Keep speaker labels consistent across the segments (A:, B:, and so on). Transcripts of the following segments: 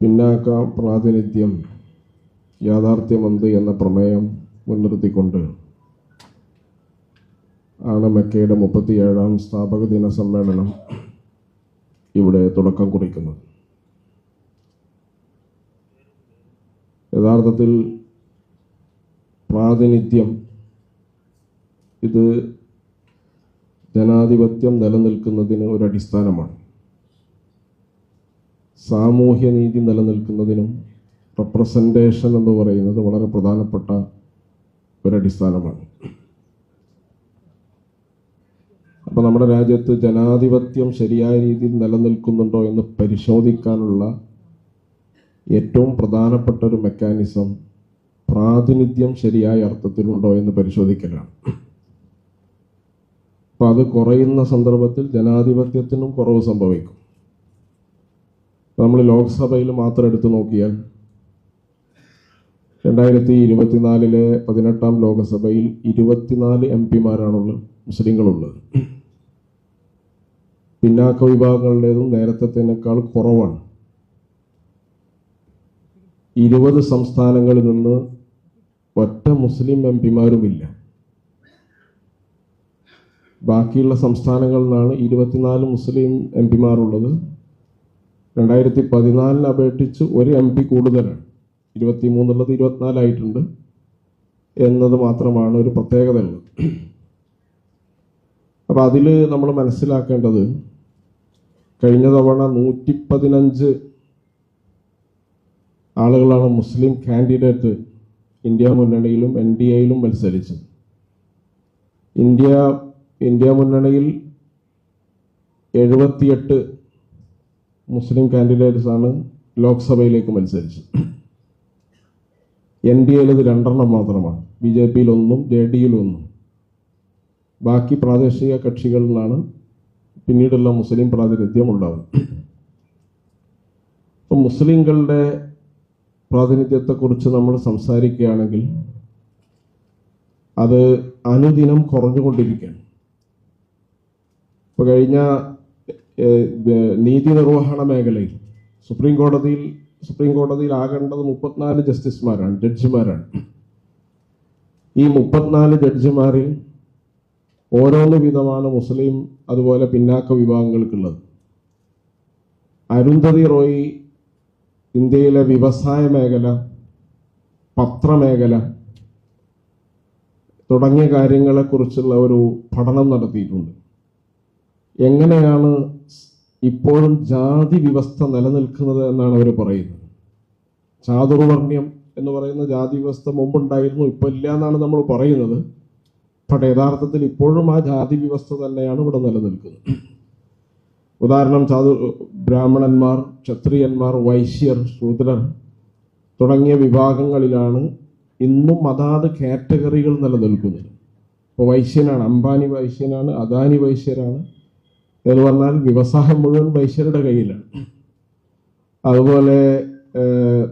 A: പിന്നാക്ക പ്രാതിനിധ്യം യാഥാർത്ഥ്യമെന്ത് എന്ന പ്രമേയം മുൻനിർത്തിക്കൊണ്ട് ആണ് മെക്കയുടെ മുപ്പത്തിയേഴാം സ്ഥാപക ദിന സമ്മേളനം ഇവിടെ തുടക്കം കുറിക്കുന്നത്. യഥാർത്ഥത്തിൽ പ്രാതിനിധ്യം ഇത് ജനാധിപത്യം നിലനിൽക്കുന്നതിന് ഒരു അടിസ്ഥാനമാണ്. സാമൂഹ്യനീതി നിലനിൽക്കുന്നതിനും റെപ്രസെന്റേഷൻ എന്ന് പറയുന്നത് വളരെ പ്രധാനപ്പെട്ട ഒരടിസ്ഥാനമാണ്. അപ്പോൾ നമ്മുടെ രാജ്യത്ത് ജനാധിപത്യം ശരിയായ രീതിയിൽ നിലനിൽക്കുന്നുണ്ടോ എന്ന് പരിശോധിക്കാനുള്ള ഏറ്റവും പ്രധാനപ്പെട്ട ഒരു മെക്കാനിസം പ്രാതിനിധ്യം ശരിയായ അർത്ഥത്തിലുണ്ടോ എന്ന് പരിശോധിക്കലാണ്. അപ്പോൾ അത് കുറയുന്ന സന്ദർഭത്തിൽ ജനാധിപത്യത്തിനും കുറവ് സംഭവിക്കും. നമ്മൾ ലോക്സഭയിൽ മാത്രം എടുത്തു നോക്കിയാൽ രണ്ടായിരത്തി ഇരുപത്തിനാലിലെ പതിനെട്ടാം ലോക്സഭയിൽ ഇരുപത്തിനാല് എം പിമാരാണുള്ളത് മുസ്ലിങ്ങളുള്ളത്. പിന്നാക്ക വിഭാഗങ്ങളുടേതും നേരത്തേക്കാൾ കുറവാണ്. ഇരുപത് സംസ്ഥാനങ്ങളിൽ നിന്ന് ഒറ്റ മുസ്ലിം എം പിമാരുമില്ല. ബാക്കിയുള്ള സംസ്ഥാനങ്ങളിൽ നിന്നാണ് ഇരുപത്തിനാല് മുസ്ലിം എം പിമാരുള്ളത്. രണ്ടായിരത്തി പതിനാലിന് അപേക്ഷിച്ച് ഒരു എം പി കൂടുതലാണ്. ഇരുപത്തി മൂന്നുള്ളത് ഇരുപത്തിനാലായിട്ടുണ്ട് എന്നത് മാത്രമാണ് ഒരു പ്രത്യേകത ഉള്ളത് അപ്പം അതിൽ നമ്മൾ മനസ്സിലാക്കേണ്ടത് കഴിഞ്ഞ തവണ നൂറ്റി പതിനഞ്ച് ആളുകളാണ് മുസ്ലിം കാൻഡിഡേറ്റ് ഇന്ത്യ മുന്നണിയിലും എൻ ഡി എയിലും മത്സരിച്ചത്. ഇന്ത്യ ഇന്ത്യ മുന്നണിയിൽ എഴുപത്തിയെട്ട് മുസ്ലിം കാൻഡിഡേറ്റ്സ് ആണ് ലോക്സഭയിലേക്ക് മത്സരിച്ചത്. എൻ ഡി എയിൽ ഇത് രണ്ടെണ്ണം മാത്രമാണ്. ബി ജെ പിയിൽ ഒന്നും ജെ ഡിയിൽ ഒന്നും ബാക്കി പ്രാദേശിക കക്ഷികളിൽ നിന്നാണ് പിന്നീടുള്ള മുസ്ലിം പ്രാതിനിധ്യം ഉണ്ടാകുന്നത് അപ്പം മുസ്ലിങ്ങളുടെ പ്രാതിനിധ്യത്തെക്കുറിച്ച് നമ്മൾ സംസാരിക്കുകയാണെങ്കിൽ അത് അനുദിനം കുറഞ്ഞുകൊണ്ടിരിക്കുകയാണ്. ഇപ്പോൾ കഴിഞ്ഞ നീതി നിർവഹണ മേഖലയിൽ സുപ്രീം കോടതിയിൽ സുപ്രീം കോടതിയിൽ ആകേണ്ടത് മുപ്പത്തിനാല് ജസ്റ്റിസ്മാരാണ് ജഡ്ജിമാരാണ്. ഈ മുപ്പത്തിനാല് ജഡ്ജിമാരിൽ ഓരോന്ന് വിധമാണ് മുസ്ലിം അതുപോലെ പിന്നാക്ക വിഭാഗങ്ങൾക്കുള്ളത്. അരുന്ധതി റോയി ഇന്ത്യയിലെ വ്യവസായ മേഖല പത്രമേഖല തുടങ്ങിയ കാര്യങ്ങളെക്കുറിച്ചുള്ള ഒരു പഠനം നടത്തിയിട്ടുണ്ട്. എങ്ങനെയാണ് ഇപ്പോഴും ജാതി വ്യവസ്ഥ നിലനിൽക്കുന്നത് എന്നാണ് അവർ പറയുന്നത്? ചാതുർവർണ്യം എന്ന് പറയുന്ന ജാതി വ്യവസ്ഥ മുമ്പുണ്ടായിരുന്നു ഇപ്പോൾ ഇല്ല എന്നാണ് നമ്മൾ പറയുന്നത്. പക്ഷേ യഥാർത്ഥത്തിൽ ഇപ്പോഴും ആ ജാതി വ്യവസ്ഥ തന്നെയാണ് ഇവിടെ നിലനിൽക്കുന്നത്. ഉദാഹരണം ചാതു ബ്രാഹ്മണന്മാർ ക്ഷത്രിയന്മാർ വൈശ്യർ ശൂദ്രർ തുടങ്ങിയ വിഭാഗങ്ങളിലാണ് ഇന്നും അതാത് കാറ്റഗറികൾ നിലനിൽക്കുന്നത്. ഇപ്പോൾ വൈശ്യനാണ് അംബാനി വൈശ്യനാണ് അദാനി വൈശ്യരാണ് എന്ന് പറഞ്ഞാൽ വ്യവസായം മുഴുവൻ വൈശ്യരുടെ കയ്യിലാണ്. അതുപോലെ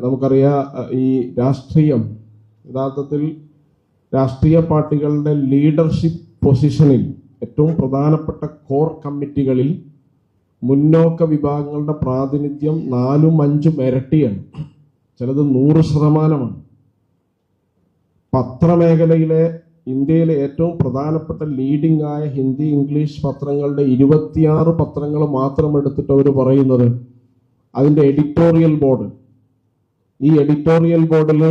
A: നമുക്കറിയാം ഈ രാഷ്ട്രീയം യഥാർത്ഥത്തിൽ രാഷ്ട്രീയ പാർട്ടികളുടെ ലീഡർഷിപ്പ് പൊസിഷനിൽ ഏറ്റവും പ്രധാനപ്പെട്ട കോർ കമ്മിറ്റികളിൽ മുന്നോക്ക വിഭാഗങ്ങളുടെ പ്രാതിനിധ്യം നാലും അഞ്ചും ഇരട്ടിയാണ്. ചിലത് നൂറ് ശതമാനമാണ്. പത്രമേഖലയിലെ ഇന്ത്യയിലെ ഏറ്റവും പ്രധാനപ്പെട്ട ലീഡിംഗ് ആയ ഹിന്ദി ഇംഗ്ലീഷ് പത്രങ്ങളുടെ ഇരുപത്തിയാറ് പത്രങ്ങൾ മാത്രം എടുത്തിട്ട് അവർ പറയുന്നത് അതിന്റെ എഡിറ്റോറിയൽ ബോർഡ് ഈ എഡിറ്റോറിയൽ ബോർഡിൽ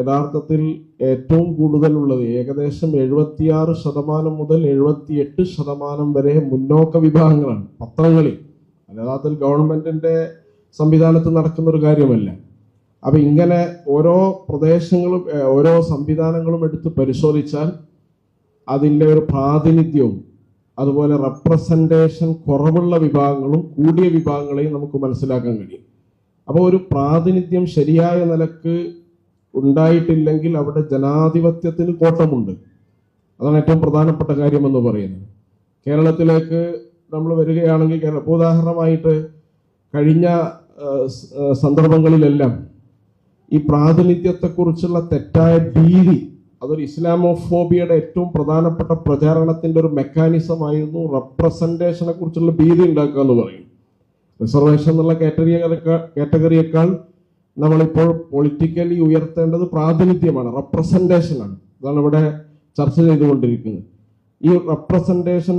A: യഥാർത്ഥത്തിൽ ഏറ്റവും കൂടുതലുള്ളത് ഏകദേശം എഴുപത്തിയാറ് ശതമാനം മുതൽ എഴുപത്തിയെട്ട് ശതമാനം വരെ മുന്നോക്ക വിഭാഗങ്ങളാണ് പത്രങ്ങളിൽ. യഥാർത്ഥത്തിൽ ഗവൺമെന്റിന്റെ സംവിധാനത്ത് നടക്കുന്ന ഒരു കാര്യമല്ല. അപ്പൊ ഇങ്ങനെ ഓരോ പ്രദേശങ്ങളും ഓരോ സംവിധാനങ്ങളും എടുത്ത് പരിശോധിച്ചാൽ അതിന്റെ ഒരു പ്രാതിനിധ്യവും അതുപോലെ റെപ്രസെന്റേഷൻ കുറവുള്ള വിഭാഗങ്ങളും കൂടിയ വിഭാഗങ്ങളെയും നമുക്ക് മനസ്സിലാക്കാൻ കഴിയും. അപ്പോൾ ഒരു പ്രാതിനിധ്യം ശരിയായ നിലയ്ക്ക് ഉണ്ടായിട്ടില്ലെങ്കിൽ അവിടെ ജനാധിപത്യത്തിന് കോട്ടമുണ്ട്. അതാണ് ഏറ്റവും പ്രധാനപ്പെട്ട കാര്യമെന്ന് പറയുന്നത്. കേരളത്തിലേക്ക് നമ്മൾ വരികയാണെങ്കിൽ ഉദാഹരണമായിട്ട് കഴിഞ്ഞ സന്ദർഭങ്ങളിലെല്ലാം ഈ പ്രാതിനിധ്യത്തെക്കുറിച്ചുള്ള തെറ്റായ ഭീതി അതൊരു ഇസ്ലാമോഫോബിയയുടെ ഏറ്റവും പ്രധാനപ്പെട്ട പ്രചാരണത്തിന്റെ ഒരു മെക്കാനിസം ആയിരുന്നു റെപ്രസെന്റേഷനെ കുറിച്ചുള്ള ഭീതി ഉണ്ടാക്കുക എന്ന് പറയും. റിസർവേഷൻ എന്നുള്ള കാറ്റഗറി കാറ്റഗറിയേക്കാൾ നമ്മളിപ്പോൾ പൊളിറ്റിക്കലി ഉയർത്തേണ്ടത് പ്രാതിനിധ്യമാണ് റെപ്രസെന്റേഷനാണ് അതാണ് ഇവിടെ ചർച്ച ചെയ്തുകൊണ്ടിരിക്കുന്നത്. ഈ റെപ്രസെന്റേഷൻ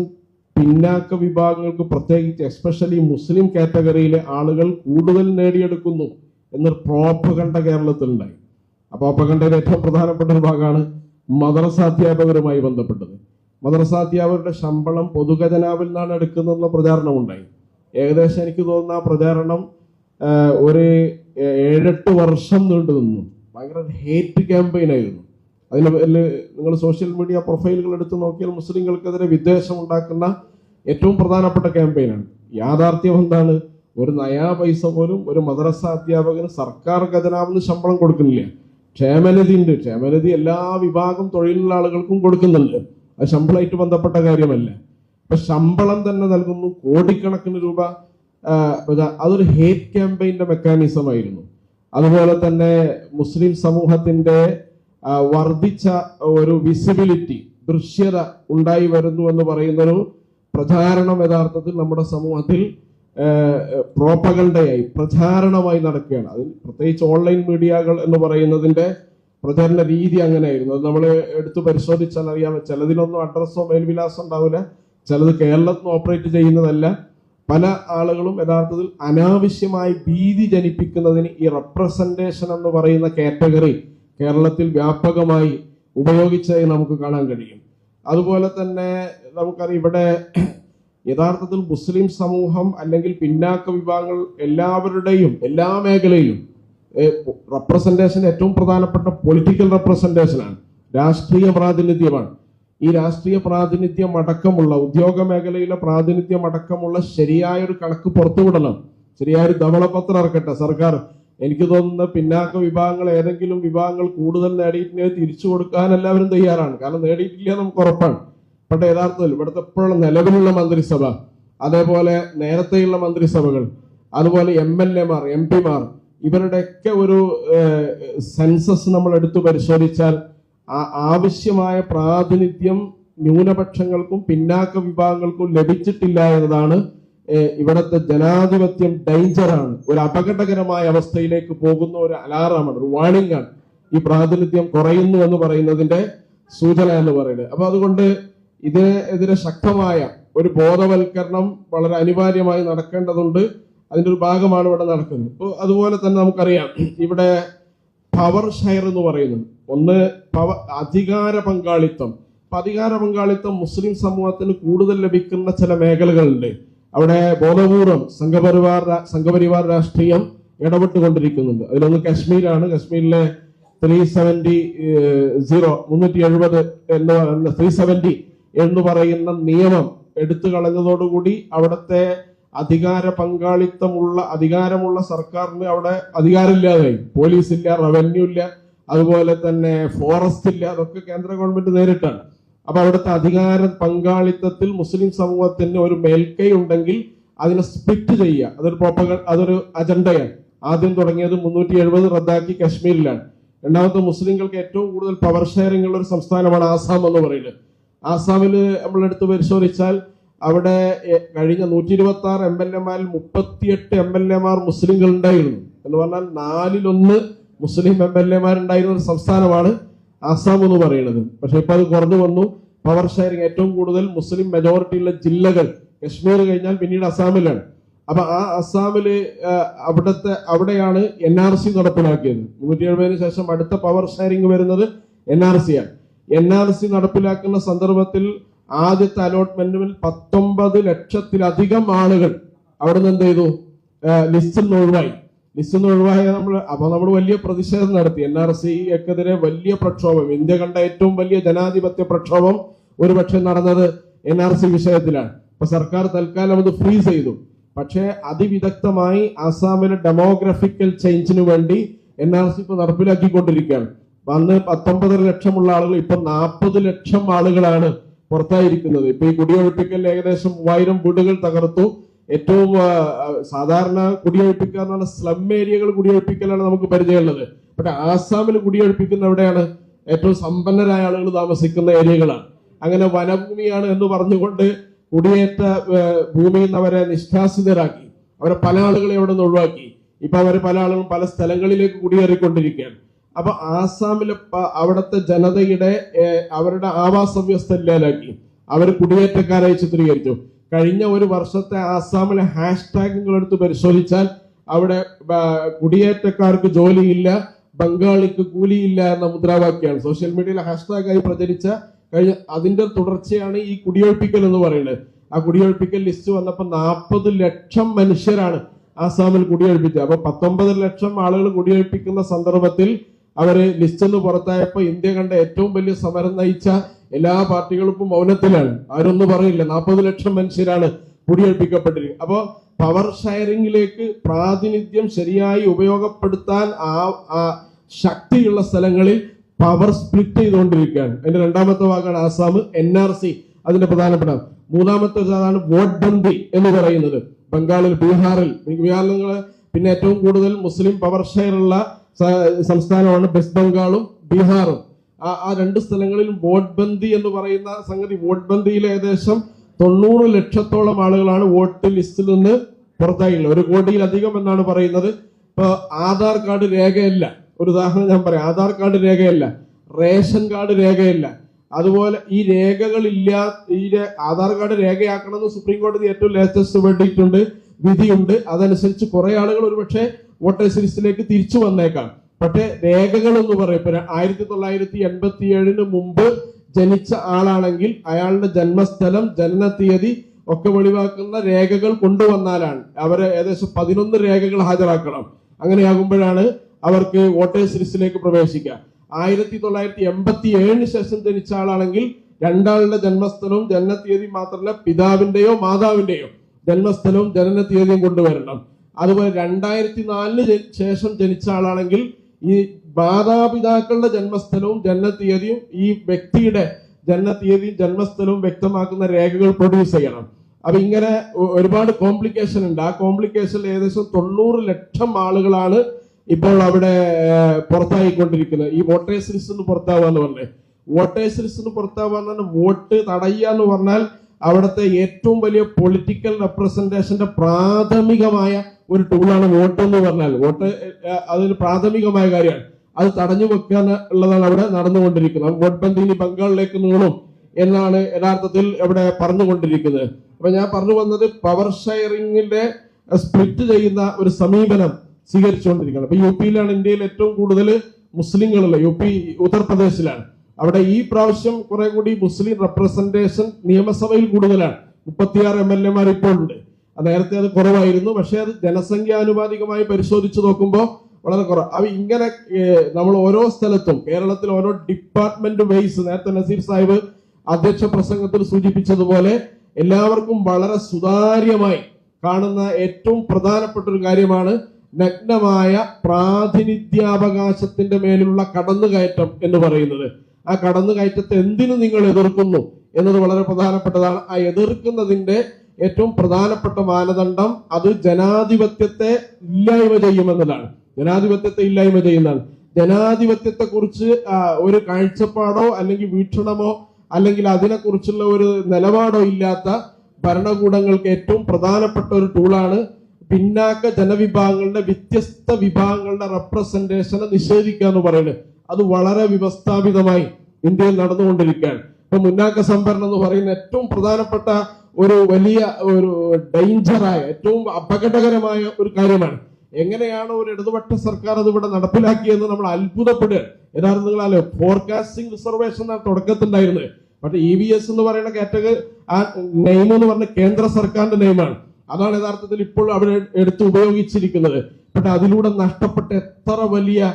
A: പിന്നാക്ക വിഭാഗങ്ങൾക്ക് പ്രത്യേകിച്ച് എസ്പെഷ്യലി മുസ്ലിം കാറ്റഗറിയിലെ ആളുകൾ കൂടുതൽ നേടിയെടുക്കുന്നു. എന്നൊരു പ്രോപ്പകണ്ട കേരളത്തിലുണ്ടായി. ആ പ്രോപ്പകണ്ടയുടെ ഏറ്റവും പ്രധാനപ്പെട്ട ഒരു ഭാഗമാണ് മദ്രസാധ്യാപകരുമായി ബന്ധപ്പെട്ടത്. മദ്രസാധ്യാപകരുടെ ശമ്പളം പൊതുഖജനാവിൽ നിന്നാണ് എടുക്കുന്നതെന്ന പ്രചാരണം ഉണ്ടായി ഏകദേശം എനിക്ക് തോന്നുന്ന ആ പ്രചാരണം ഒരു ഏഴെട്ട് വർഷം നീണ്ടു നിന്നു. ഭയങ്കര ഹേറ്റ് ക്യാമ്പയിൻ ആയിരുന്നു. അതിന് നിങ്ങൾ സോഷ്യൽ മീഡിയ പ്രൊഫൈലുകൾ എടുത്ത് നോക്കിയാൽ മുസ്ലിങ്ങൾക്കെതിരെ വിദ്വേഷം ഉണ്ടാക്കുന്ന ഏറ്റവും പ്രധാനപ്പെട്ട ക്യാമ്പയിനാണ് യാഥാർത്ഥ്യം എന്താണ്? ഒരു നയാ പൈസ പോലും ഒരു മദ്രസ അധ്യാപകന് സർക്കാർ ഖജനാവിന് ശമ്പളം കൊടുക്കുന്നില്ല. ക്ഷേമനിധി ഉണ്ട് ക്ഷേമനിധി എല്ലാ വിഭാഗം തൊഴിലുള്ള ആളുകൾക്കും കൊടുക്കുന്നുണ്ട്. അത് ശമ്പളമായിട്ട് ബന്ധപ്പെട്ട കാര്യമല്ല. ഇപ്പൊ ശമ്പളം തന്നെ നൽകുന്നു കോടിക്കണക്കിന് രൂപ. അതൊരു ഹേറ്റ് ക്യാമ്പയിന്റെ മെക്കാനിസം ആയിരുന്നു. അതുപോലെ തന്നെ മുസ്ലിം സമൂഹത്തിന്റെ വർദ്ധിച്ച ഒരു വിസിബിലിറ്റി ദൃശ്യത ഉണ്ടായി വരുന്നു എന്ന് പറയുന്നൊരു പ്രചാരണം യഥാർത്ഥത്തിൽ നമ്മുടെ സമൂഹത്തിൽ പ്രോപ്പകണ്ടയായി പ്രചാരണമായി നടക്കുകയാണ്. അതിൽ പ്രത്യേകിച്ച് ഓൺലൈൻ മീഡിയകൾ എന്ന് പറയുന്നതിന്റെ പ്രചാരണ രീതി അങ്ങനെയായിരുന്നു. അത് നമ്മൾ എടുത്തു പരിശോധിച്ചാൽ അറിയാം. ചിലതിനൊന്നും അഡ്രസ്സോ മേൽവിലാസം ഉണ്ടാവില്ല. ചിലത് കേരളത്തിൽ ഓപ്പറേറ്റ് ചെയ്യുന്നതല്ല. പല ആളുകളും യഥാർത്ഥത്തിൽ അനാവശ്യമായി ഭീതി ജനിപ്പിക്കുന്നതിന് ഈ റെപ്രസെന്റേഷൻ എന്ന് പറയുന്ന കാറ്റഗറി കേരളത്തിൽ വ്യാപകമായി ഉപയോഗിച്ചതായി നമുക്ക് കാണാൻ കഴിയും. അതുപോലെ തന്നെ നമുക്കറിയാം ഇവിടെ യഥാർത്ഥത്തിൽ മുസ്ലിം സമൂഹം അല്ലെങ്കിൽ പിന്നാക്ക വിഭാഗങ്ങൾ എല്ലാവരുടെയും എല്ലാ മേഖലയിലും റെപ്രസെന്റേഷൻ ഏറ്റവും പ്രധാനപ്പെട്ട പൊളിറ്റിക്കൽ റെപ്രസെന്റേഷനാണ് രാഷ്ട്രീയ പ്രാതിനിധ്യമാണ്. ഈ രാഷ്ട്രീയ പ്രാതിനിധ്യം അടക്കമുള്ള ഉദ്യോഗ മേഖലയിലെ പ്രാതിനിധ്യം അടക്കമുള്ള ശരിയായ ഒരു കണക്ക് പുറത്തുവിടണം. ശരിയായ ഒരു ധവളപത്രം ഇറക്കട്ടെ. സർക്കാർ എനിക്ക് തോന്നുന്ന പിന്നാക്ക വിഭാഗങ്ങൾ ഏതെങ്കിലും വിഭാഗങ്ങൾ കൂടുതൽ നേടിയിട്ടുണ്ടെങ്കിൽ തിരിച്ചു കൊടുക്കാൻ എല്ലാവരും തയ്യാറാണ്. കാരണം നേടിയിട്ടില്ല നമുക്ക് ഉറപ്പാണ്. പക്ഷേ യഥാർത്ഥത്തിൽ ഇവിടുത്തെ ഇപ്പോഴുള്ള നിലവിലുള്ള മന്ത്രിസഭ അതേപോലെ നേരത്തെയുള്ള മന്ത്രിസഭകൾ അതുപോലെ എം എൽ എമാർ എം പിമാർ ഇവരുടെയൊക്കെ ഒരു സെൻസസ് നമ്മൾ എടുത്തു പരിശോധിച്ചാൽ ആവശ്യമായ പ്രാതിനിധ്യം ന്യൂനപക്ഷങ്ങൾക്കും പിന്നാക്ക വിഭാഗങ്ങൾക്കും ലഭിച്ചിട്ടില്ല എന്നതാണ് ഇവിടുത്തെ ജനാധിപത്യം ഡേഞ്ചറാണ് ഒരു അപകടകരമായ അവസ്ഥയിലേക്ക് പോകുന്ന ഒരു അലാറാമാണ് ഒരു വാണിംഗ് ആണ്. ഈ പ്രാതിനിധ്യം കുറയുന്നു എന്ന് പറയുന്നതിന്റെ സൂചന എന്ന് പറയുന്നത്. അപ്പൊ അതുകൊണ്ട് ഇതിനെതിരെ ശക്തമായ ഒരു ബോധവൽക്കരണം വളരെ അനിവാര്യമായി നടക്കേണ്ടതുണ്ട്. അതിന്റെ ഒരു ഭാഗമാണ് ഇവിടെ നടക്കുന്നത്. ഇപ്പോൾ അതുപോലെ തന്നെ നമുക്കറിയാം ഇവിടെ പവർ ഷെയർ എന്ന് പറയുന്നത് ഒന്ന് പവർ അധികാര പങ്കാളിത്തം. അപ്പൊ അധികാര പങ്കാളിത്തം മുസ്ലിം സമൂഹത്തിന് കൂടുതൽ ലഭിക്കുന്ന ചില മേഖലകളുണ്ട്. അവിടെ ബോധപൂർവം സംഘപരിവാർ സംഘപരിവാർ രാഷ്ട്രീയം ഇടപെട്ടുകൊണ്ടിരിക്കുന്നുണ്ട്. അതിലൊന്ന് കശ്മീരാണ്. കശ്മീരിലെ ത്രീ സെവന്റി സീറോ മുന്നൂറ്റി എഴുപത് എന്ന് പറയുന്ന ത്രീ സെവന്റി എന്ന് പറയുന്ന നിയമം എടുത്തു കളഞ്ഞതോടുകൂടി അവിടുത്തെ അധികാര പങ്കാളിത്തമുള്ള അധികാരമുള്ള സർക്കാരിന് അവിടെ അധികാരമില്ലാതായി. പോലീസ് ഇല്ല റവന്യൂ ഇല്ല അതുപോലെ തന്നെ ഫോറസ്റ്റ് ഇല്ല അതൊക്കെ കേന്ദ്ര ഗവൺമെന്റ് നേരിട്ടാണ്. അപ്പൊ അവിടുത്തെ അധികാര പങ്കാളിത്തത്തിൽ മുസ്ലിം സമൂഹത്തിന് ഒരു മേൽക്കൈ ഉണ്ടെങ്കിൽ അതിനെ സ്പ്ലിറ്റ് ചെയ്യുക. അതൊരു പ്രോപ്പക അതൊരു അജണ്ടയാണ് ആദ്യം തുടങ്ങിയത് മുന്നൂറ്റി എഴുപത് റദ്ദാക്കി കശ്മീരിലാണ്. രണ്ടാമത്തെ മുസ്ലിങ്ങൾക്ക് ഏറ്റവും കൂടുതൽ പവർ ഷെയറിംഗ് ഉള്ള ഒരു സംസ്ഥാനമാണ് ആസാം എന്ന് പറയുന്നത്. ആസാമിൽ നമ്മളെടുത്ത് പരിശോധിച്ചാൽ അവിടെ കഴിഞ്ഞ നൂറ്റി ഇരുപത്തി ആറ് എം എൽ എമാരിൽ മുപ്പത്തിയെട്ട് എം എൽ എമാർ മുസ്ലിങ്ങൾ ഉണ്ടായിരുന്നു. എന്ന് പറഞ്ഞാൽ നാലിലൊന്ന് മുസ്ലിം എം എൽ എമാരുണ്ടായിരുന്ന ഒരു സംസ്ഥാനമാണ് ആസാം എന്ന് പറയുന്നത്. പക്ഷെ ഇപ്പൊ അത് കുറഞ്ഞു വന്നു. പവർ ഷെയറിംഗ് ഏറ്റവും കൂടുതൽ മുസ്ലിം മെജോറിറ്റി ഉള്ള ജില്ലകൾ കശ്മീർ കഴിഞ്ഞാൽ പിന്നീട് അസാമിലാണ് അപ്പൊ ആ അസാമിൽ അവിടുത്തെ അവിടെയാണ് എൻ ആർ സി നടപ്പിലാക്കിയത്. മുന്നൂറ്റി എഴുപതിന് ശേഷം അടുത്ത പവർ ഷെയറിംഗ് വരുന്നത് എൻ ആർ സി ആണ്. എൻ ആർ സി നടപ്പിലാക്കുന്ന സന്ദർഭത്തിൽ ആദ്യത്തെ അലോട്ട്മെന്റിൽ പത്തൊമ്പത് ലക്ഷത്തിലധികം ആളുകൾ അവിടെ നിന്ന് എന്ത് ചെയ്തു? ലിസ്റ്റിൽ നിന്ന് ഒഴിവായി. ലിസ്റ്റിൽ നിന്ന് ഒഴിവായ നമ്മൾ അപ്പൊ നമ്മൾ വലിയ പ്രതിഷേധം നടത്തി. എൻ ആർ സിക്കെതിരെ വലിയ പ്രക്ഷോഭം. ഇന്ത്യ കണ്ട ഏറ്റവും വലിയ ജനാധിപത്യ പ്രക്ഷോഭം ഒരുപക്ഷെ നടന്നത് എൻ ആർ സി വിഷയത്തിലാണ്. ഇപ്പൊ സർക്കാർ തൽക്കാലം അത് ഫ്രീസ് ചെയ്തു. പക്ഷേ അതിവിദഗ്ധമായി ആസാമിലെ ഡെമോഗ്രഫിക്കൽ ചേഞ്ചിന് വേണ്ടി എൻ ആർ സി ഇപ്പൊ നടപ്പിലാക്കിക്കൊണ്ടിരിക്കുകയാണ്. അപ്പൊ അന്ന് പത്തൊമ്പതര ലക്ഷമുള്ള ആളുകൾ ഇപ്പൊ നാൽപ്പത് ലക്ഷം ആളുകളാണ് പുറത്തായിരിക്കുന്നത്. ഇപ്പൊ ഈ കുടിയൊഴിപ്പിക്കൽ ഏകദേശം മൂവായിരം വീടുകൾ തകർത്തു. ഏറ്റവും സാധാരണ കുടിയൊഴിപ്പിക്കുക സ്ലം ഏരിയകൾ കുടിയൊഴിപ്പിക്കലാണ് നമുക്ക് പരിചയമുള്ളത്. പക്ഷെ ആസാമിൽ കുടിയൊഴിപ്പിക്കുന്ന എവിടെയാണ്? ഏറ്റവും സമ്പന്നരായ ആളുകൾ താമസിക്കുന്ന ഏരിയകളാണ്. അങ്ങനെ വനഭൂമിയാണ് എന്ന് പറഞ്ഞുകൊണ്ട് കുടിയേറ്റ ഭൂമിയിൽ നിന്ന് അവരെ നിഷ്കാസിതരാക്കി. അവരെ പല ആളുകളെ അവിടെ നിന്ന് ഒഴിവാക്കി. ഇപ്പൊ അവർ പല ആളുകളും പല സ്ഥലങ്ങളിലേക്ക് കുടിയേറിക്കൊണ്ടിരിക്കുകയാണ്. അപ്പൊ ആസാമിലെ അവിടുത്തെ ജനതയുടെ അവരുടെ ആവാസ വ്യവസ്ഥ ഇല്ലാതാക്കി അവർ കുടിയേറ്റക്കാരായി ചിത്രീകരിച്ചു. കഴിഞ്ഞ ഒരു വർഷത്തെ ആസാമിലെ ഹാഷ്ടാഗുകൾ എടുത്ത് പരിശോധിച്ചാൽ അവിടെ കുടിയേറ്റക്കാർക്ക് ജോലിയില്ല ബംഗാളിക്ക് കൂലിയില്ല എന്ന മുദ്രാവാക്യമാണ്. സോഷ്യൽ മീഡിയയിൽ ഹാഷ്ടാഗായി പ്രചരിച്ച കഴിഞ്ഞ അതിന്റെ തുടർച്ചയാണ് ഈ കുടിയൊഴിപ്പിക്കൽ എന്ന് പറയുന്നത്. ആ കുടിയൊഴിപ്പിക്കൽ ലിസ്റ്റ് വന്നപ്പോൾ നാൽപ്പത് ലക്ഷം മനുഷ്യരാണ് ആസാമിൽ കുടിയൊഴിപ്പിച്ചത്. അപ്പൊ പത്തൊമ്പത് ലക്ഷം ആളുകൾ കുടിയൊഴിപ്പിക്കുന്ന സന്ദർഭത്തിൽ അവർ ലിസ്റ്റിൽ നിന്ന് പുറത്തായപ്പോ ഇന്ത്യ കണ്ട ഏറ്റവും വലിയ സമരം നയിച്ച എല്ലാ പാർട്ടികളും ഇപ്പം മൗനത്തിലാണ്. ആരൊന്നും പറയില്ല. നാൽപ്പത് ലക്ഷം മനുഷ്യരാണ് കുടിയേൽപ്പിക്കപ്പെട്ടിരിക്കുന്നത് അപ്പോൾ പവർ ഷെയറിംഗിലേക്ക് പ്രാതിനിധ്യം ശരിയായി ഉപയോഗപ്പെടുത്താൻ ആ ശക്തിയുള്ള സ്ഥലങ്ങളിൽ പവർ സ്പ്ലിറ്റ് ചെയ്തുകൊണ്ടിരിക്കുകയാണ്. അതിന്റെ രണ്ടാമത്തെ വാക്കാണ് ആസാം എൻ ആർ സി അതിന്റെ പ്രധാനപ്പെട്ട മൂന്നാമത്തെ അതാണ് വോട്ട് ബന്ദി എന്ന് പറയുന്നത്. ബംഗാളിൽ ബീഹാറിൽ. ബീഹാറിൽ പിന്നെ ഏറ്റവും കൂടുതൽ മുസ്ലിം പവർ സ- സംസ്ഥാനമാണ് വെസ്റ്റ് ബംഗാളും ബീഹാറും. ആ രണ്ട് സ്ഥലങ്ങളിലും വോട്ട് ബന്ദി എന്ന് പറയുന്ന സംഗതി വോട്ട് ബന്ദിയിൽ ഏകദേശം തൊണ്ണൂറ് ലക്ഷത്തോളം ആളുകളാണ് വോട്ട് ലിസ്റ്റിൽ നിന്ന് പുറത്തായിട്ടുള്ളത്. ഒരു കോടിയിലധികം എന്നാണ് പറയുന്നത്. ഇപ്പൊ ആധാർ കാർഡ് രേഖയല്ല. ഒരു ഉദാഹരണം ഞാൻ പറയാം. ആധാർ കാർഡ് രേഖയല്ല. റേഷൻ കാർഡ് രേഖയല്ല. അതുപോലെ ഈ രേഖകളില്ല ഈ ആധാർ കാർഡ് രേഖയാക്കണമെന്ന് സുപ്രീം കോടതി ഏറ്റവും ലേറ്റസ്റ്റ് വേണ്ടിയിട്ടുണ്ട് വിധിയുണ്ട്. അതനുസരിച്ച് കുറേ ആളുകൾ ഒരുപക്ഷെ വോട്ടേഴ്സ് ലിസ്റ്റിലേക്ക് തിരിച്ചു വന്നേക്കാം. പക്ഷേ രേഖകൾ എന്ന് പറയും. ആയിരത്തി തൊള്ളായിരത്തി എൺപത്തി ഏഴിന് മുമ്പ് ജനിച്ച ആളാണെങ്കിൽ അയാളുടെ ജന്മസ്ഥലം ജനന തീയതി ഒക്കെ വെളിവാക്കുന്ന രേഖകൾ കൊണ്ടുവന്നാലാണ്. അവരെ ഏകദേശം പതിനൊന്ന് രേഖകൾ ഹാജരാക്കണം. അങ്ങനെയാകുമ്പോഴാണ് അവർക്ക് വോട്ടേഴ്സ് ലിസ്റ്റിലേക്ക് പ്രവേശിക്കുക. ആയിരത്തി തൊള്ളായിരത്തി എൺപത്തി ഏഴിന് ശേഷം ജനിച്ച ആളാണെങ്കിൽ രണ്ടാളുടെ ജന്മസ്ഥലവും ജനന തീയതി മാത്രമല്ല പിതാവിന്റെയോ മാതാവിന്റെയോ ജന്മസ്ഥലവും ജനന തീയതിയും കൊണ്ടുവരണം. അതുപോലെ രണ്ടായിരത്തി നാലിന് ശേഷം ജനിച്ച ആളാണെങ്കിൽ ഈ മാതാപിതാക്കളുടെ ജന്മസ്ഥലവും ജനന തീയതിയും ഈ വ്യക്തിയുടെ ജനന തീയതിയും ജന്മസ്ഥലവും വ്യക്തമാക്കുന്ന രേഖകൾ പ്രൊഡ്യൂസ് ചെയ്യണം. അപ്പൊ ഇങ്ങനെ ഒരുപാട് കോംപ്ലിക്കേഷൻ ഉണ്ട്. ആ കോംപ്ലിക്കേഷനിൽ ഏകദേശം തൊണ്ണൂറ് ലക്ഷം ആളുകളാണ് ഇപ്പോൾ അവിടെ പുറത്തായിക്കൊണ്ടിരിക്കുന്നത്. ഈ വോട്ടേഴ്സ് ലിസ്റ്റ് പുറത്താവാന്ന് പറഞ്ഞത് വോട്ടേഴ്സ് ലിസ്റ്റ് പുറത്താവാന്ന് പറഞ്ഞാൽ വോട്ട് തടയുക എന്ന് പറഞ്ഞാൽ അവിടുത്തെ ഏറ്റവും വലിയ പൊളിറ്റിക്കൽ റെപ്രസെന്റേഷന്റെ പ്രാഥമികമായ ഒരു ടൂളാണ് വോട്ട് എന്ന് പറഞ്ഞാൽ. വോട്ട് അതൊരു പ്രാഥമികമായ കാര്യമാണ്. അത് തടഞ്ഞു വെക്കാൻ ഉള്ളതാണ് അവിടെ നടന്നുകൊണ്ടിരിക്കുന്നത്. വോട്ട് ബന്ധി ഇനി ബംഗാളിലേക്ക് നീളും എന്നാണ് യഥാർത്ഥത്തിൽ ഇവിടെ പറഞ്ഞുകൊണ്ടിരിക്കുന്നത്. അപ്പൊ ഞാൻ പറഞ്ഞു വന്നത് പവർ ഷെയറിങ്ങിന്റെ സ്പ്ലിറ്റ് ചെയ്യുന്ന ഒരു സമീപനം സ്വീകരിച്ചുകൊണ്ടിരിക്കുകയാണ്. അപ്പൊ യു പിയിലാണ് ഇന്ത്യയിൽ ഏറ്റവും കൂടുതൽ മുസ്ലിങ്ങളുള്ള യു പി ഉത്തർപ്രദേശിലാണ്. അവിടെ ഈ പ്രാവശ്യം കുറെ കൂടി മുസ്ലിം റെപ്രസെന്റേഷൻ നിയമസഭയിൽ കൂടുതലാണ്. മുപ്പത്തിയാറ് എം എൽ എമാർ ഇപ്പോൾ ഉണ്ട്. നേരത്തെ അത് കുറവായിരുന്നു. പക്ഷെ അത് ജനസംഖ്യാനുപാതികമായി പരിശോധിച്ചു നോക്കുമ്പോൾ വളരെ കുറവ്. അവ ഇങ്ങനെ നമ്മൾ ഓരോ സ്ഥലത്തും കേരളത്തിൽ ഓരോ ഡിപ്പാർട്ട്മെന്റ് വൈസ് നേരത്തെ നസീർ സാഹിബ് അധ്യക്ഷ പ്രസംഗത്തിൽ സൂചിപ്പിച്ചതുപോലെ എല്ലാവർക്കും വളരെ സുതാര്യമായി കാണുന്ന ഏറ്റവും പ്രധാനപ്പെട്ട ഒരു കാര്യമാണ് നഗ്നമായ പ്രാതിനിധ്യാവകാശത്തിന്റെ മേലുള്ള കടന്നുകയറ്റം എന്ന് പറയുന്നത്. ആ കടന്നുകയറ്റത്തെ എന്തിനു നിങ്ങൾ എതിർക്കുന്നു എന്നത് വളരെ പ്രധാനപ്പെട്ടതാണ്. ആ എതിർക്കുന്നതിന്റെ ഏറ്റവും പ്രധാനപ്പെട്ട മാനദണ്ഡം അത് ജനാധിപത്യത്തെ ഇല്ലായ്മ ചെയ്യുമെന്നതാണ്. ജനാധിപത്യത്തെ ഇല്ലായ്മ ചെയ്യുന്നതാണ്. ജനാധിപത്യത്തെ കുറിച്ച് ഒരു കാഴ്ചപ്പാടോ അല്ലെങ്കിൽ വീക്ഷണമോ അല്ലെങ്കിൽ അതിനെക്കുറിച്ചുള്ള ഒരു നിലപാടോ ഇല്ലാത്ത ഭരണകൂടങ്ങൾക്ക് ഏറ്റവും പ്രധാനപ്പെട്ട ഒരു ടൂളാണ് പിന്നാക്ക ജനവിഭാഗങ്ങളുടെ വ്യത്യസ്ത വിഭാഗങ്ങളുടെ റെപ്രസെന്റേഷനെ നിഷേധിക്കുക എന്ന് പറയുന്നത്. അത് വളരെ വ്യവസ്ഥാപിതമായി ഇന്ത്യയിൽ നടന്നുകൊണ്ടിരിക്കുകയാണ്. ഇപ്പൊ മുന്നാക്ക സംഭരണം എന്ന് പറയുന്ന ഏറ്റവും പ്രധാനപ്പെട്ട ഒരു വലിയ ഒരു ഡേഞ്ചറായ ഏറ്റവും അപകടകരമായ ഒരു കാര്യമാണ്. എങ്ങനെയാണ് ഒരു ഇടതുപക്ഷ സർക്കാർ അത് ഇവിടെ നടപ്പിലാക്കിയെന്ന് നമ്മൾ അത്ഭുതപ്പെടുക. യഥാർത്ഥ നിങ്ങളാലോ? ഫോർകാസ്റ്റിംഗ് റിസർവേഷൻ തുടക്കത്തുണ്ടായിരുന്നത് പക്ഷെ ഇ വി എസ് എന്ന് പറയുന്ന കാറ്റഗറി ആ നെയിം എന്ന് പറഞ്ഞ കേന്ദ്ര സർക്കാരിന്റെ നെയിമാണ് അതാണ് യഥാർത്ഥത്തിൽ ഇപ്പോൾ അവിടെ എടുത്ത് ഉപയോഗിച്ചിരിക്കുന്നത്. പക്ഷെ അതിലൂടെ നഷ്ടപ്പെട്ട എത്ര വലിയ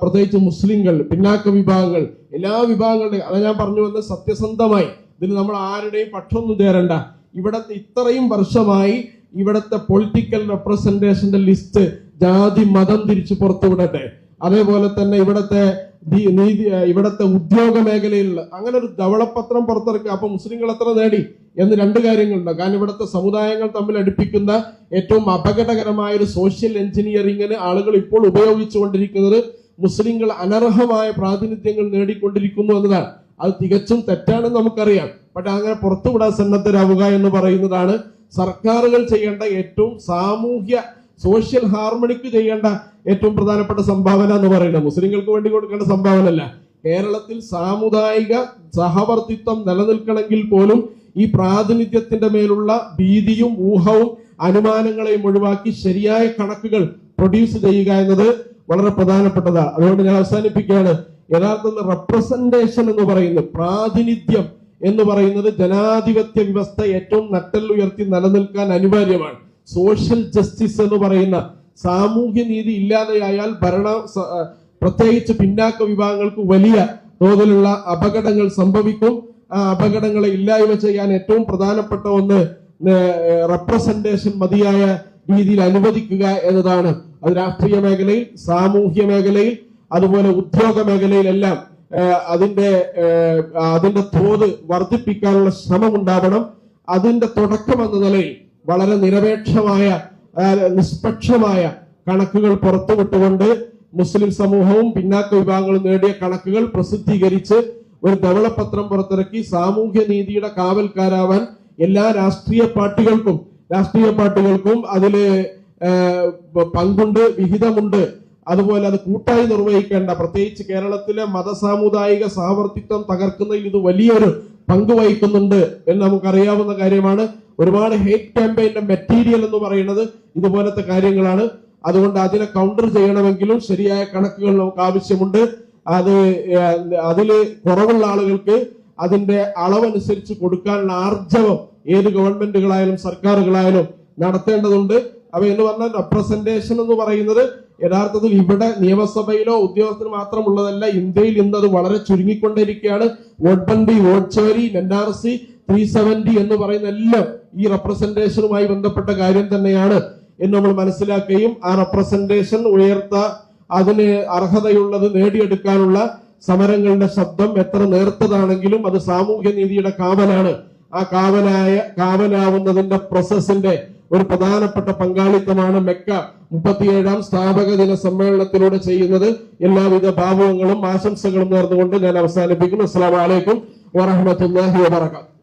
A: പ്രത്യേകിച്ച് മുസ്ലിങ്ങൾ പിന്നാക്ക വിഭാഗങ്ങൾ എല്ലാ വിഭാഗങ്ങളുടെയും അതാ ഞാൻ പറഞ്ഞു വന്ന സത്യസന്ധമായി. ഇതിന് നമ്മൾ ആരുടെയും പക്ഷമൊന്നും ചേരണ്ട ഇവിടത്തെ ഇത്രയും വർഷമായി ഇവിടത്തെ പൊളിറ്റിക്കൽ റെപ്രസെന്റേഷന്റെ ലിസ്റ്റ് ജാതി മതം തിരിച്ച് പുറത്തുവിടട്ടെ. അതേപോലെ തന്നെ ഇവിടത്തെ നീതി ഇവിടത്തെ ഉദ്യോഗ മേഖലയിലുള്ള അങ്ങനെ ഒരു ധവളപത്രം പുറത്തിറക്കുക അപ്പൊ മുസ്ലിങ്ങൾ എത്ര നേടി എന്ന് രണ്ട് കാര്യങ്ങളുണ്ട്. കാരണം ഇവിടുത്തെ സമുദായങ്ങൾ തമ്മിൽ അടുപ്പിക്കുന്ന ഏറ്റവും അപകടകരമായ ഒരു സോഷ്യൽ എഞ്ചിനീയറിംഗിന് ആളുകൾ ഇപ്പോൾ ഉപയോഗിച്ചുകൊണ്ടിരിക്കുന്നത് മുസ്ലിങ്ങൾ അനർഹമായ പ്രാതിനിധ്യങ്ങൾ നേടിക്കൊണ്ടിരിക്കുന്നു എന്നതാണ്. അത് തികച്ചും തെറ്റാണെന്ന് നമുക്കറിയാം. പക്ഷെ അങ്ങനെ പുറത്തുവിടാൻ സന്നദ്ധരാവുക എന്ന് പറയുന്നതാണ് സർക്കാരുകൾ ചെയ്യേണ്ട ഏറ്റവും സാമൂഹ്യ സോഷ്യൽ ഹാർമണിക്ക് ചെയ്യേണ്ട ഏറ്റവും പ്രധാനപ്പെട്ട സംഭാവന എന്ന് പറയുന്നത് മുസ്ലിങ്ങൾക്ക് വേണ്ടി കൊടുക്കേണ്ട സംഭാവന അല്ല കേരളത്തിൽ സാമുദായിക സഹവർത്തിത്വം നിലനിൽക്കണമെങ്കിൽ പോലും ഈ പ്രാതിനിധ്യത്തിന്റെ മേലുള്ള ഭീതിയും ഊഹവും അനുമാനങ്ങളെയും ഒഴിവാക്കി ശരിയായ കണക്കുകൾ പ്രൊഡ്യൂസ് ചെയ്യുക എന്നത് വളരെ പ്രധാനപ്പെട്ടതാണ് അതുകൊണ്ട് ഞാൻ അവസാനിപ്പിക്കുകയാണ്. യഥാർത്ഥത്തിൽ റെപ്രസെന്റേഷൻ എന്ന് പറയുന്നത് പ്രാതിനിധ്യം എന്ന് പറയുന്നത് ജനാധിപത്യ വ്യവസ്ഥ ഏറ്റവും നട്ടലുയർത്തി നിലനിൽക്കാൻ അനിവാര്യമാണ്. സോഷ്യൽ ജസ്റ്റിസ് എന്ന് പറയുന്ന സാമൂഹ്യ നീതി ഇല്ലാതെയായാൽ ഭരണ പ്രത്യേകിച്ച് പിന്നാക്ക വിഭാഗങ്ങൾക്ക് വലിയ തോതിലുള്ള അപകടങ്ങൾ സംഭവിക്കും. ആ അപകടങ്ങളെ ഇല്ലായ്മ ചെയ്യാൻ ഏറ്റവും പ്രധാനപ്പെട്ട ഒന്ന് റെപ്രസെന്റേഷൻ മതിയായ രീതിയിൽ അനുവദിക്കുക എന്നതാണ്. അത് രാഷ്ട്രീയ മേഖലയിൽ സാമൂഹ്യ മേഖലയിൽ അതുപോലെ ഉദ്യോഗ മേഖലയിലെല്ലാം അതിന്റെ അതിന്റെ തോത് വർദ്ധിപ്പിക്കാനുള്ള ശ്രമം ഉണ്ടാവണം അതിന്റെ തുടക്കം എന്ന നിലയിൽ വളരെ നിരപേക്ഷമായ നിഷ്പക്ഷമായ കണക്കുകൾ പുറത്തുവിട്ടുകൊണ്ട് മുസ്ലിം സമൂഹവും പിന്നാക്ക വിഭാഗങ്ങളും നേടിയ കണക്കുകൾ പ്രസിദ്ധീകരിച്ച് ഒരു ധവളപത്രം പുറത്തിറക്കി സാമൂഹ്യ നീതിയുടെ കാവൽക്കാരാവാൻ എല്ലാ രാഷ്ട്രീയ പാർട്ടികൾക്കും രാഷ്ട്രീയ പാർട്ടികൾക്കും അതിൽ പങ്കുണ്ട് വിഹിതമുണ്ട്. അതുപോലെ അത് കൂട്ടായി നിർവഹിക്കേണ്ട പ്രത്യേകിച്ച് കേരളത്തിലെ മതസാമുദായിക സഹവർത്തിത്വം തകർക്കുന്നതിൽ ഇത് വലിയൊരു പങ്ക് വഹിക്കുന്നുണ്ട് എന്ന് നമുക്കറിയാവുന്ന കാര്യമാണ്. ഒരുപാട് ഹേറ്റ് ക്യാമ്പയിന്റെ മെറ്റീരിയൽ എന്ന് പറയുന്നത് ഇതുപോലത്തെ കാര്യങ്ങളാണ്. അതുകൊണ്ട് അതിനെ കൗണ്ടർ ചെയ്യണമെങ്കിലും ശരിയായ കണക്കുകൾ നമുക്ക് ആവശ്യമുണ്ട്. അത് അതിൽ കുറവുള്ള ആളുകൾക്ക് അതിന്റെ അളവനുസരിച്ച് കൊടുക്കാനുള്ള ആർജവം ഏത് ഗവൺമെന്റുകളായാലും സർക്കാരുകളായാലും നടത്തേണ്ടതുണ്ട്. അപ്പൊ എന്ന് പറഞ്ഞാൽ റെപ്രസെന്റേഷൻ എന്ന് പറയുന്നത് യഥാർത്ഥത്തിൽ ഇവിടെ നിയമസഭയിലോ ഉദ്യോഗസ്ഥന് മാത്രമുള്ളതല്ല ഇന്ത്യയിൽ ഇന്ന് അത് വളരെ ചുരുങ്ങിക്കൊണ്ടിരിക്കുകയാണ്. വോട്ട് ബണ്ടി vote ചോരി N R C three seventy എന്ന് പറയുന്ന എല്ലാം ഈ റെപ്രസെന്റേഷനുമായി ബന്ധപ്പെട്ട കാര്യം തന്നെയാണ് എന്ന് നമ്മൾ മനസ്സിലാക്കുകയും ആ റെപ്രസെന്റേഷൻ ഉയർത്ത അതിന് അർഹതയുള്ളത് നേടിയെടുക്കാനുള്ള സമരങ്ങളുടെ ശബ്ദം എത്ര നേർത്തതാണെങ്കിലും അത് സാമൂഹ്യ നീതിയുടെ കാവലാണ്. ആ കാവലായ കാവലാവുന്നതിന്റെ പ്രോസസ്സിന്റെ ഒരു പ്രധാനപ്പെട്ട പങ്കാളിത്തമാണ് മെക്ക. മുപ്പത്തിയേഴാം സ്ഥാപക ദിന സമ്മേളനത്തിലൂടെ ചെയ്യുന്നത്. എല്ലാവിധ ഭാവുകങ്ങളും ആശംസകളും നേർന്നുകൊണ്ട് ഞാൻ അവസാനിപ്പിക്കുന്നു. അസ്സാം വലൈക്കും വറഹമത്തല്ലാഹി വബർക്കാത്തു